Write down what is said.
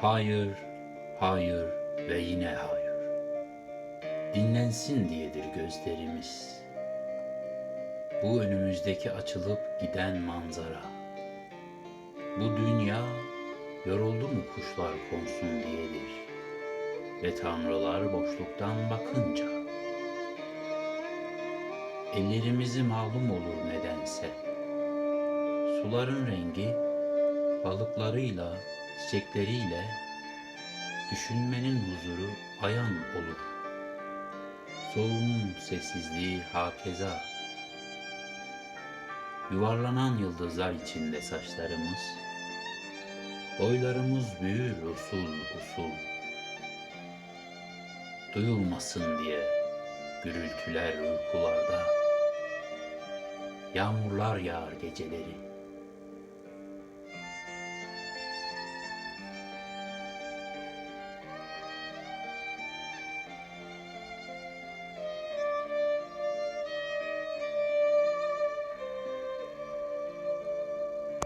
Hayır, hayır ve yine hayır. Dinlensin diyedir gözlerimiz. Bu önümüzdeki açılıp giden manzara. Bu dünya yoruldu mu kuşlar konsun diyedir. Ve tanrılar boşluktan bakınca. Ellerimizi malum olur nedense. Suların rengi balıklarıyla, çiçekleriyle düşünmenin huzuru ayan olur. Soğuğun sessizliği hakeza. Yuvarlanan yıldızlar içinde saçlarımız, boylarımız büyür usul usul. Duyulmasın diye gürültüler uykularda, yağmurlar yağar geceleri.